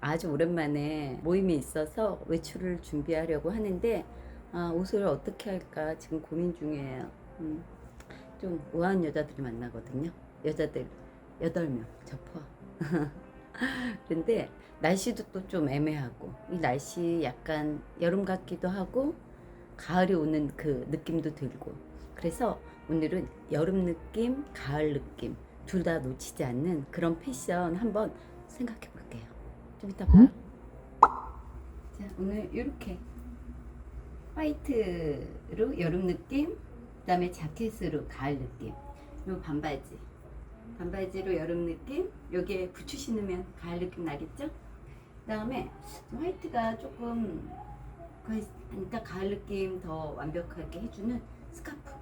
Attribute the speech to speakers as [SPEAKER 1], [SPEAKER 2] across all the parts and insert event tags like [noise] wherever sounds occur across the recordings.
[SPEAKER 1] 아주 오랜만에 모임이 있어서 외출을 준비하려고 하는데 아, 옷을 어떻게 할까 지금 고민 중이에요. 음, 좀 우아한 여자들이 만나거든요. 여자들 여덟 명저 포함. [laughs] 그런데 날씨도 또 좀 애매하고 이 날씨 약간 여름 같기도 하고 가을이 오는 그 느낌도 들고 그래서 오늘은 여름 느낌, 가을 느낌 둘 다 놓치지 않는 그런 패션 한번 생각해 볼게요. 좀 이따 봐요. 자, 오늘 이렇게 화이트로 여름 느낌, 그다음에 자켓으로 가을 느낌. 요 반바지. 반바지로 여름 느낌. 여기에 부츠 신으면 가을 느낌 나겠죠? 그다음에 화이트가 조금 그러니까 가을 느낌 더 완벽하게 해주는 스카프.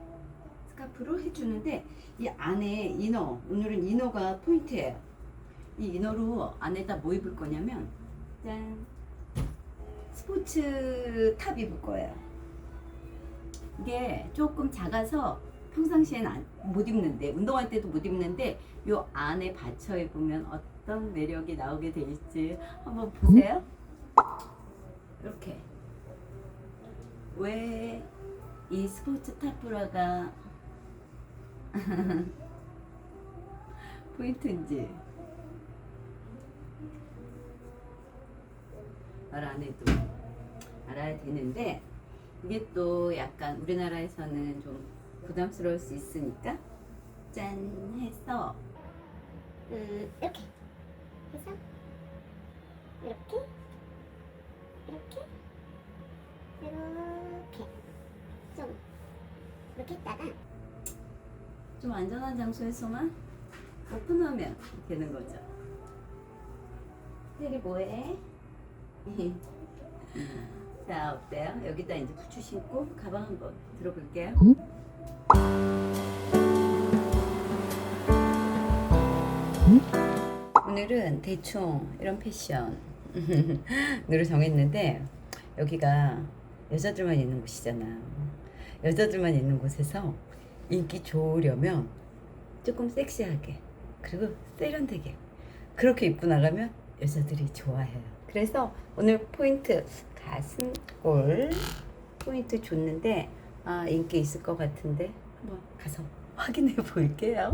[SPEAKER 1] 스카프로 해주는데 이 안에 이너 오늘은 이너가 포인트예요. 이 이너로 안에다 뭐 입을 거냐면 짠 스포츠 탑 입을 거예요. 이게 조금 작아서 평상시엔 안, 못 입는데 운동할 때도 못 입는데 요 안에 받쳐 입으면 어떤 매력이 나오게 될지 한번 보세요. 이렇게 왜 이 스포츠 탑브라가 [laughs] 포인트인지. 말 안 해도 알아야 되는데 이게 또 약간 우리나라에서는 좀 부담스러울 수 있으니까 짠 해서.
[SPEAKER 2] 음, 이렇게. 해서 이렇게 이렇게 이렇게. 좀 이렇게 했다가
[SPEAKER 1] 좀 안전한 장소에서만 오픈하면 되는 거죠. 테리 뭐해? [laughs] 자 어때요? 여기다 이제 부츠 신고 가방 한번 들어볼게요. 오늘은 대충 이런 패션 [laughs] 으로 정했는데 여기가 여자들만 있는 곳이잖아요. 여자들만 있는 곳에서 인기 좋으려면 조금 섹시하게 그리고 세련되게 그렇게 입고 나가면 여자들이 좋아해요. 그래서 오늘 포인트 가슴골 포인트 줬는데 아 인기 있을 것 같은데 한번 가서 [laughs] 확인해 볼게요.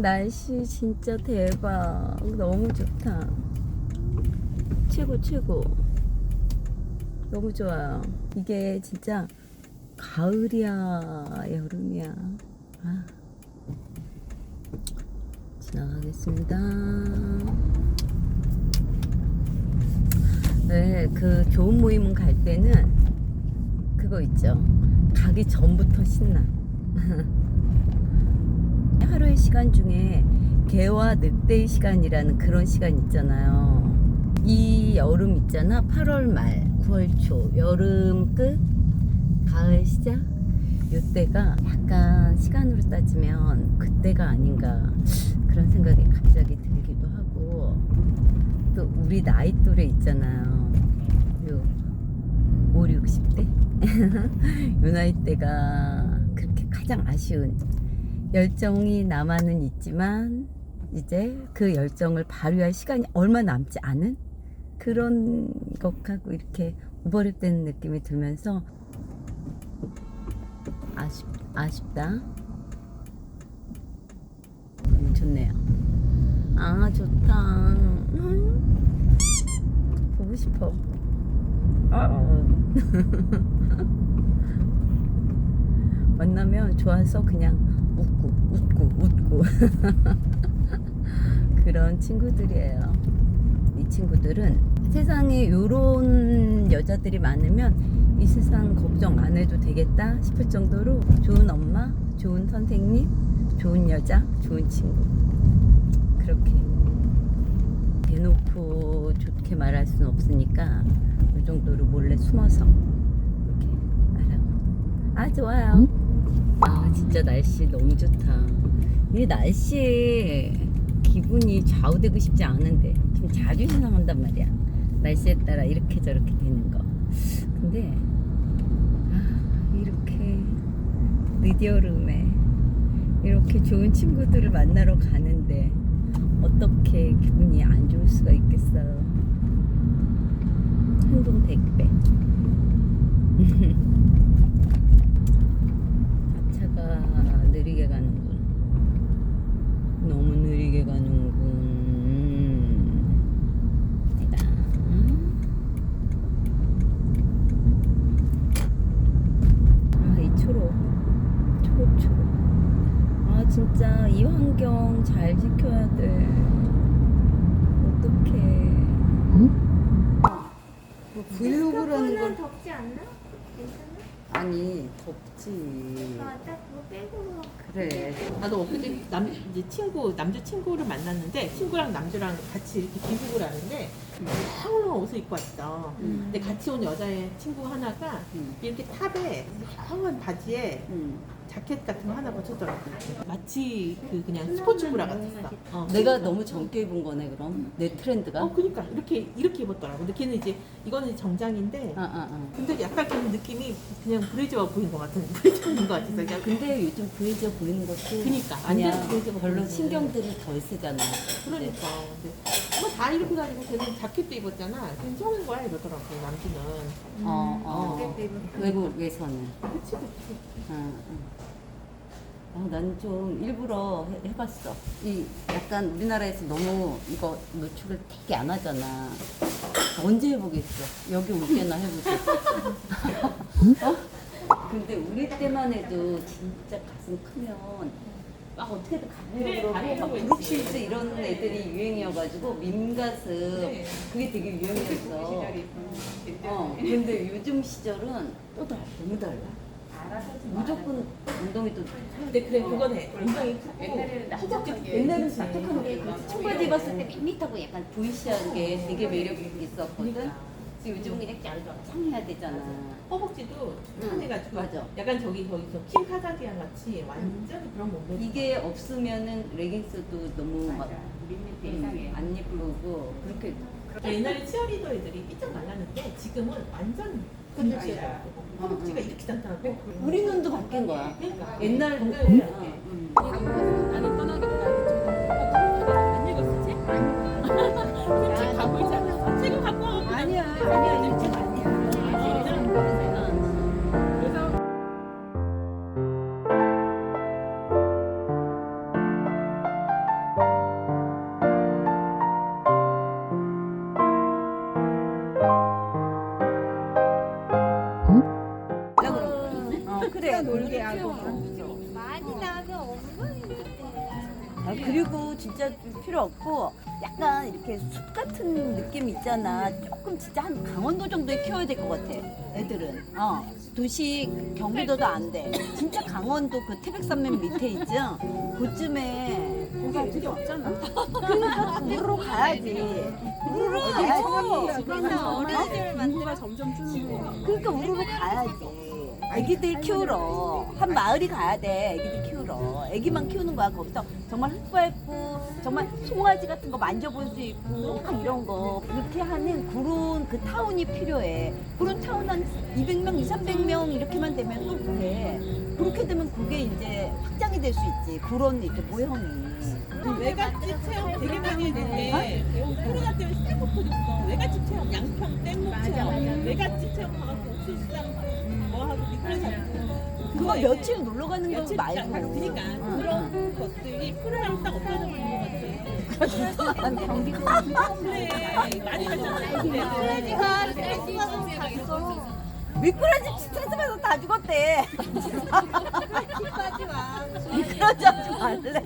[SPEAKER 1] 날씨 진짜 대박. 너무 좋다. 최고, 최고. 너무 좋아요. 이게 진짜 가을이야, 여름이야. 아. 지나가겠습니다. 네, 그 좋은 모임 갈 때는 그거 있죠. 가기 전부터 신나. [laughs] 시간 중에 개와 늑대의 시간이라는 그런 시간 있잖아요. 이 여름 있잖아. 8월 말, 9월 초, 여름 끝, 가을 시작. 이때가 약간 시간으로 따지면 그때가 아닌가 그런 생각이 갑자기 들기도 하고 또 우리 나이 또래 있잖아요. 요 5, 60대? [laughs] 요 나이 때가 그렇게 가장 아쉬운 열정이 남아는 있지만 이제 그 열정을 발휘할 시간이 얼마 남지 않은 그런 것하고 이렇게 오버랩되는 느낌이 들면서 아쉽, 아쉽다. 음, 좋네요. 아, 좋다. 음, 보고 싶어. 아. [laughs] 만나면 좋아서 그냥 웃고. [laughs] 그런 친구들이에요. 이 친구들은 세상에 요런 여자들이 많으면 이 세상 걱정 안 해도 되겠다 싶을 정도로 좋은 엄마, 좋은 선생님, 좋은 여자, 좋은 친구. 그렇게 대놓고 좋게 말할 수는 없으니까 이 정도로 몰래 숨어서 이렇게 말하고. 아, 좋아요. 아, 진짜 날씨 너무 좋다. 이 날씨에 기분이 좌우되고 싶지 않은데 지금 자주 생각한단 말이야. 날씨에 따라 이렇게 저렇게 되는 거. 근데 아, 이렇게 늦여름에 이렇게 좋은 친구들을 만나러 가는데 어떻게 기분이 안 좋을 수가 있겠어요. 한돈 백배. 자차가 느리게 가는군. 느리게 가는군. 아, 이 초록. 초록 초록. 아, 진짜 이 환경 잘 지켜야 돼. 어떡해. 뭐 브이로그라는 건
[SPEAKER 2] 덥지 않나? 괜찮아?
[SPEAKER 1] 아니 덥지.
[SPEAKER 2] 아, 딱 그거 빼고
[SPEAKER 1] 그래.
[SPEAKER 3] 나도 엊그제 남 이제 친구 남자 친구를 만났는데 친구랑 남자랑 같이 이렇게 귀국을 하는데 헐렁 옷을 입고 왔어.
[SPEAKER 1] 음.
[SPEAKER 3] 근데 같이 온 여자의 친구 하나가
[SPEAKER 1] 음.
[SPEAKER 3] 이렇게 탑에 헐렁한 바지에
[SPEAKER 1] 음.
[SPEAKER 3] 자켓 같은 거 하나 붙였더라고. 마치 그 그냥 스포츠 브라 같았어. 어.
[SPEAKER 1] 내가 너무 젊게 입은 거네 그럼 내 트렌드가.
[SPEAKER 3] 어 그니까 이렇게 이렇게 입었더라고. 근데 걔는 이제 이거는 정장인데
[SPEAKER 1] 아, 아, 아.
[SPEAKER 3] 근데 약간 그 느낌이 그냥 브레이즈가 보인 것 같은 [laughs] 브레이즈인 것 같았어. 그냥
[SPEAKER 1] 근데 요즘 브이저 보이는 것도
[SPEAKER 3] 그니까,
[SPEAKER 1] 아니야
[SPEAKER 3] 완전 브이저가
[SPEAKER 1] 별로. 신경들을 덜 쓰잖아.
[SPEAKER 3] 그러니까. 근데 뭐다 이렇게 다니고 걔는 자켓도 입었잖아. 괜찮은 거야 이러더라고 남친은.
[SPEAKER 1] 어, 어. 외국에서는.
[SPEAKER 3] 그치 그치.
[SPEAKER 1] 어, 어. 어, 난좀 일부러 해, 해봤어. 이 약간 우리나라에서 너무 이거 노출을 되게 안 하잖아. 언제 해보겠어? 여기 올 때나 해보겠어. [laughs] 어? 근데 우리 때만 해도 진짜 가슴 크면 막 어떻게든 가려고 그러고 막 브룩실즈 이런 애들이 유행이어가지고 밈가슴
[SPEAKER 3] 네.
[SPEAKER 1] 그게 되게 유행이었어. 어, 근데 요즘 시절은 또 달라, 너무 달라. 무조건 운동이 또
[SPEAKER 3] 근데 그래 그거네. 엉덩이 크고
[SPEAKER 1] 옛날엔 딱딱한 게 청바지 입었을 때 밋밋하고 약간 보이시한 게 되게 매력 있었거든.
[SPEAKER 3] 그러니까.
[SPEAKER 1] 근데 요즘은 그냥 짱짱해야 되잖아.
[SPEAKER 3] 허벅지도
[SPEAKER 1] 응,
[SPEAKER 3] 편해가지고
[SPEAKER 1] 맞아.
[SPEAKER 3] 약간 저기 거기 저킴 카자디안 같이 완전 히 그런 몸매.
[SPEAKER 1] 이게 없으면은 레깅스도 너무 막 음, 안 예쁘고 그렇게
[SPEAKER 3] 저 옛날에 치어리더 애들이 삐쩍 말랐는데 지금은 완전 근육질이야. 허벅지가 이렇게 단단하고.
[SPEAKER 1] 우리 눈도 바뀐 거야.
[SPEAKER 3] 그러니까
[SPEAKER 1] 옛날
[SPEAKER 3] 건강해.
[SPEAKER 1] 어, 음.
[SPEAKER 3] 나는 떠나기 어, 그래.
[SPEAKER 1] 놀게 하고.
[SPEAKER 2] 많이 나면 엉망인데.
[SPEAKER 1] 아, 그리고 진짜 좀 필요 없고 약간 이렇게 숲 같은 느낌 있잖아. 조금 진짜 한 강원도 정도에 키워야 될 것 같아. 애들은. 어. 도시 경기도도 안 돼. 진짜 강원도 그 태백산맥 밑에 있죠. 그쯤에 거기 필요 없잖아. 그러니까 우르르 가야지. 우르르 가야지.
[SPEAKER 2] 그래서 어린이집을 만들어 점점
[SPEAKER 1] 그러니까 우르르 가야지. 애기들 키우러 한 마을이 가야 돼. 애기들 키우러. 애기만 키우는 거야. 거기서 정말 흑발프, 정말 송아지 같은 거 만져볼 수 있고 막 이런 거 그렇게 하는 그런 그 타운이 필요해. 그런 타운 한 200명, 2, 300명 이렇게만 되면 또 그래. 그렇게 되면 그게 이제 확장이 될 수 있지. 그런 이렇게 모형이.
[SPEAKER 3] 외갓집 체험 되게 많이 했는데 코로나 때문에 스텝 터졌어. 외갓집 체험, 양평 뗏목 체험, 외갓집 체험 가갖고 옥 수수장 뭐 하고 잡고
[SPEAKER 1] 그거 며칠 놀러 가는 거 말고.
[SPEAKER 3] 그러니까
[SPEAKER 1] 응,
[SPEAKER 3] 그런 것들이 코로나로 딱 없어져 버린 것 같아.
[SPEAKER 1] 응. 경기도 [laughs]
[SPEAKER 3] 그래 많이 갔잖아.
[SPEAKER 2] 미꾸라지가 스트레스 받아서 갔어.
[SPEAKER 1] 미꾸라지 스트레스 받아서 다 죽었대.
[SPEAKER 2] 미꾸라지.
[SPEAKER 1] 미꾸라지 하지 말래.